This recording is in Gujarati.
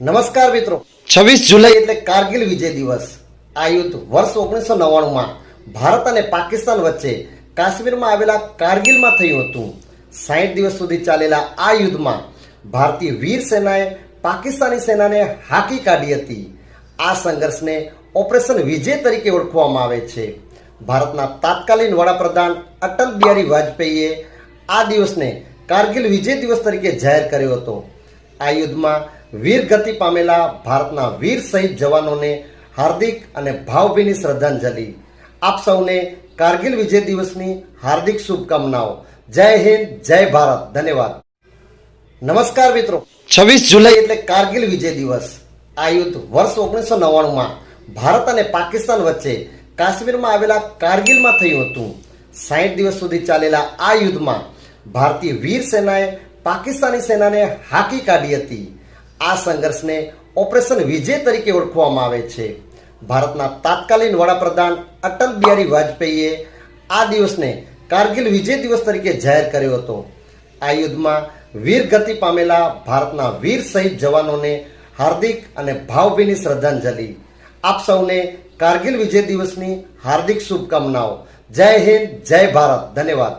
નમસ્કાર મિત્રો. છવ્વીસ જુલાઈ એટલે કારગિલ વિજય દિવસ આ યુદ્ધ વર્ષ ઓગણીસો નવ્વાણુંમાં ભારત અને પાકિસ્તાન વચ્ચે કાશ્મીરમાં આવેલા કારગિલમાં થયું હતું. સાઠ દિવસ સુધી ચાલેલા આ યુદ્ધમાં ભારતીય વીર સેનાએ પાકિસ્તાની સેનાને હાકી કાઢી હતી. આ સંઘર્ષને ઓપરેશન વિજય તરીકે ઓળખવામાં આવે છે. ભારતના તાત્કાલિન વડાપ્રધાન અટલ બિહારી વાજપેયીએ આ દિવસને કારગિલ વિજય દિવસ તરીકે જાહેર કર્યો હતો. આ યુદ્ધમાં વીર ગતિ પામેલા ભારતના વીર શહીદ જવાનોને હાર્દિક અને ભાવભીની શ્રદ્ધાંજલિ. આપ સૌને કારગિલ વિજય દિવસની હાર્દિક શુભકામનાઓ. જય હિન્દ, જય ભારત. ધન્યવાદ. નમસ્કાર મિત્રો. છવ્વીસ જુલાઈ એટલે કારગિલ વિજય દિવસ. આ યુદ્ધ વર્ષ ઓગણીસો નવ્વાણુંમાં ભારત અને પાકિસ્તાન વચ્ચે કાશ્મીરમાં આવેલા કારગિલમાં થયું હતું. સાઠ દિવસ સુધી ચાલેલા આ યુદ્ધમાં ભારતીય વીર સેનાએ પાકિસ્તાની સેનાને હાકી કાઢી હતી. આ સંઘર્ષને ઓપરેશન વિજય તરીકે ઓળખવામાં આવે છે. ભારતના તાત્કાલિન વડાપ્રધાન અટલ બિહારી વાજપેયીએ આ દિવસને કારગિલ વિજય દિવસ તરીકે જાહેર કર્યો હતો. આ યુદ્ધમાં વીર ગતિ પામેલા ભારતના વીર શહીદ જવાનોને હાર્દિક અને ભાવભીની શ્રદ્ધાંજલિ. આપ સૌને કારગિલ વિજય દિવસની હાર્દિક શુભકામનાઓ. જય હિન્દ, જય ભારત. ધન્યવાદ.